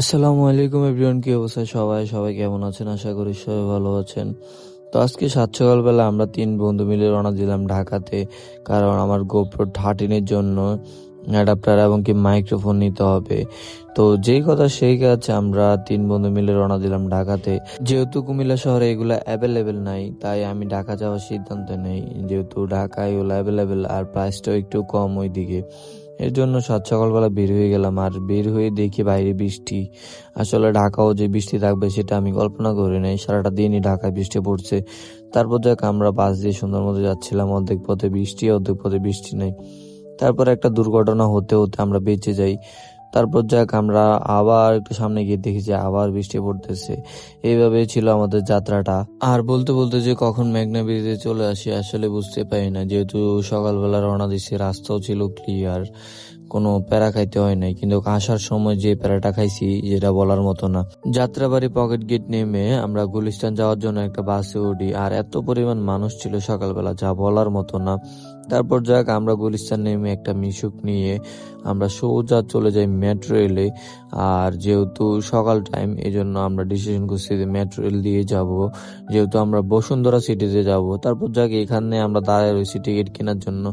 আসসালামু আলাইকুম এভরিওয়ান, কি অবস্থা সবাই? সবাই কেমন আছেন? আশা করি সবাই ভালো আছেন। তো আজকে সাত সকালবেলা আমরা তিন বন্ধু মিলে রওনা দিলাম ঢাকাতে, কারণ আমার গোপ্রো থার্টিনের জন্য অ্যাডাপ্টার এবং কি মাইক্রোফোন নিতে হবে। তো যেই কথা সেই কাজ আমরা তিন বন্ধু মিলে রওনা দিলাম ঢাকাতে। যেহেতু কুমিল্লা শহরে এগুলো অ্যাভেলেবেল নাই, তাই আমি ঢাকা যাওয়ার সিদ্ধান্ত নেই। যেহেতু ঢাকায় এগুলো অ্যাভেলেবেল আর প্রাইসটাও একটু কম ওই দিকে এর জন্য সাত সকালবেলা বের হয়ে গেলাম আর বের হয়ে দেখি বাইরে বৃষ্টি। আসলে ঢাকাও যে বৃষ্টি থাকবে সেটা আমি কল্পনা করি নাই। সারাটা দিনই ঢাকায় বৃষ্টি পড়ছে। তারপর দেখ আমরা বাস দিয়ে সুন্দর মতো যাচ্ছিলাম। অর্ধেক পথে বৃষ্টি, অর্ধেক পথে বৃষ্টি নেই। তারপর একটা দুর্ঘটনা হতে হতে আমরা বেঁচে যাই। তারপর যাক, আমরা আবার একটু সামনে গিয়ে দেখি যে আবার বৃষ্টি পড়তেছে। এইভাবে ছিল আমাদের যাত্রাটা। আর বলতে বলতে যে কখন মেঘনা ব্রিজে চলে আসি, আসলে বুঝতে পারি না। যেহেতু সকালবেলা রওনা দিছি রাস্তাও ছিল ক্লিয়ার কোনো প্যারা খাইতে হয় নাই, কিন্তু আসার সময় যে প্যারাটা খাইছি, যেটা বলার মতো না। যাত্রাবাড়ি পকেট গেট নেমে আমরা গুলিস্তান যাওয়ার জন্য একটা বাসে উঠি, আর এত পরিমাণ মানুষ ছিল সকালবেলা, যা বলার মতো না। তারপর যাক আমরা গুলিস্তান নেমে একটা মিশুক নিয়ে আমরা সোজা চলে যাই মেট্রো রেলে, আর যেহেতু সকাল টাইম এই জন্য আমরা ডিসিশন করছি যে মেট্রো রেল দিয়ে যাব। যেহেতু আমরা বসুন্ধরা সিটিতে যাব, তারপর যাক এখানে আমরা দাঁড়ায় রয়েছি টিকিট কেনার জন্য।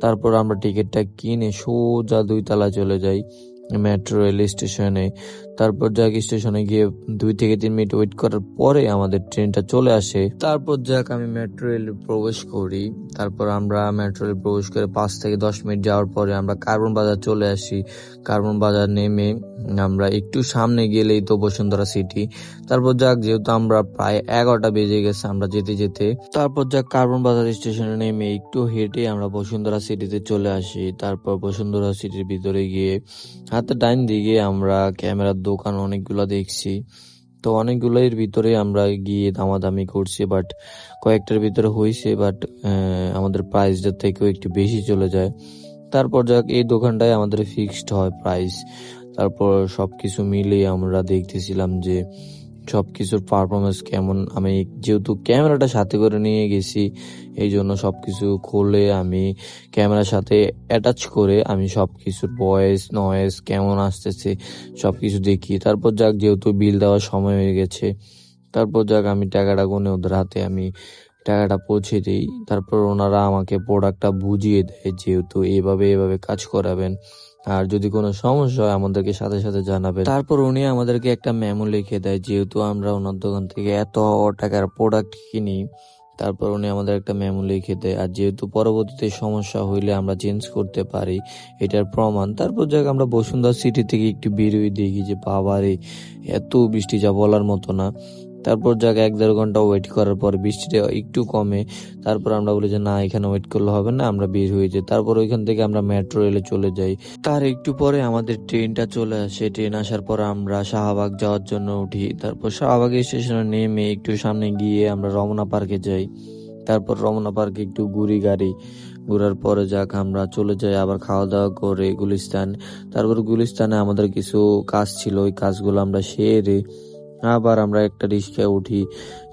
তারপর আমরা টিকিটটা কিনে সোজা দুইতলা চলে যাই মেট্রো রেল স্টেশনে। তারপর যাক স্টেশনে গিয়ে দুই থেকে তিন মিনিট ওয়েট করার পরে আমাদের ট্রেনটা চলে আসে। তারপর যাক আমি মেট্রো রেল প্রবেশ করি। তারপর আমরা মেট্রো রেল প্রবেশ করে পাঁচ থেকে দশ মিনিট যাওয়ার পরে আমরা কার্বন বাজার চলে আসি। কার্বন বাজার নেমে আমরা একটু সামনে গেলেই তো বসুন্ধরা সিটি তারপর যাক, যেহেতু আমরা প্রায় এগারোটা বেজে গেছে, আমরা যেতে যেতে। তারপর যাক, কার্বন বাজার স্টেশনে নেমে একটু হেঁটে আমরা বসুন্ধরা সিটিতে চলে আসি। তারপর বসুন্ধরা সিটির ভিতরে গিয়ে হাতে ডাইন দিকে আমরা ক্যামেরার দোকান অনেকগুলো দেখছি। তো অনেকগুলোর ভিতরে আমরা গিয়ে দামাদামি করছি বাট কয়েকটার ভিতরে হয়েছে বাট আমাদের প্রাইসটা থেকেও একটু বেশি চলে যায়। তারপর যাক, এই দোকানটায় আমাদের ফিক্সড হয় প্রাইস তারপর সব কিছু মিলিয়ে আমরা দেখতেছিলাম যে সব কিছুর পারফরমেন্স কেমন। আমি যেহেতু ক্যামেরাটা সাথে করে নিয়ে গেছি, এই জন্য সব কিছু খুলে আমি ক্যামেরার সাথে অ্যাটাচ করে আমি সব কিছুর ভয়েস নয়েস কেমন আসতেছে সব কিছু দেখি তারপর যাক যেহেতু বিল দেওয়ার সময় হয়ে গেছে, তারপর যাক আমি টাকাটা গুনে ওদের হাতে আমি টাকাটা পৌঁছে দিই। তারপর ওনারা আমাকে প্রোডাক্টটা বুঝিয়ে দেয় যেহেতু এভাবে এভাবে কাজ করাবেন। আর যদি কোনো সমস্যা হয়, আমাদেরকে সাথে সাথে জানাবেন। তারপর উনি আমাদেরকে একটা মেমো লিখে দেয়, যেহেতু আমরা ওনার দোকান থেকে এত টাকার প্রোডাক্ট কিনি। তারপর উনি আমাদের একটা মেমো লিখে দেয়, আর যেহেতু পরবর্তীতে সমস্যা হইলে আমরা চেঞ্জ করতে পারি। এটার প্রমাণ। তারপর যাক, আমরা বসুন্ধরা সিটি থেকে একটু বেরোই দেখি যে, বাবারে, এত বৃষ্টি যা বলার মতো না। তারপর যাক এক দেড় ঘণ্টা ওয়েট করার পর বৃষ্টিটা একটু কমে, তারপর আমরা বলি যে, না, এখানে ওয়েট করলে হবে না, আমরা বের হয়ে যাই। তারপর ওইখান থেকে আমরা মেট্রো রেলে চলে যাই। তার একটু পরে আমাদের ট্রেনটা চলে আসে। ট্রেন আসার পর আমরা শাহবাগ যাওয়ার জন্য উঠি। তারপর শাহবাগ স্টেশনে নেমে একটু সামনে গিয়ে আমরা রমনা পার্কে যাই। তারপর রমনা পার্কে একটু ঘুরি গাড়ি। ঘোরার পরে যাক, আমরা চলে যাই, আবার খাওয়া দাওয়া করে গুলিস্তান। তারপর গুলিস্তানে আমাদের কিছু কাজ ছিল। ওই কাজগুলো আমরা সেরে আবার আমরা একটা রিক্সায় উঠি।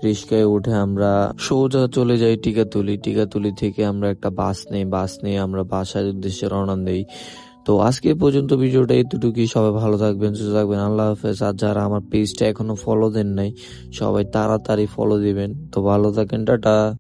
রিক্সায় উঠে আমরা সোজা চলে যাই টিকাতুলি। টিকাতুলি থেকে আমরা একটা বাস নেই। বাস নিয়ে আমরা বাসার উদ্দেশ্যে রওনা দিই। তো আজকে পর্যন্ত ভিডিওটা এতটুকুই। সবাই ভালো থাকবেন, সুস্থ থাকবেন। আল্লাহ হাফেজ। আর যারা আমার পেজটা এখনও ফলো দেন নাই, সবাই তাড়াতাড়ি ফলো দিবেন। তো ভালো থাকেন, টাটা।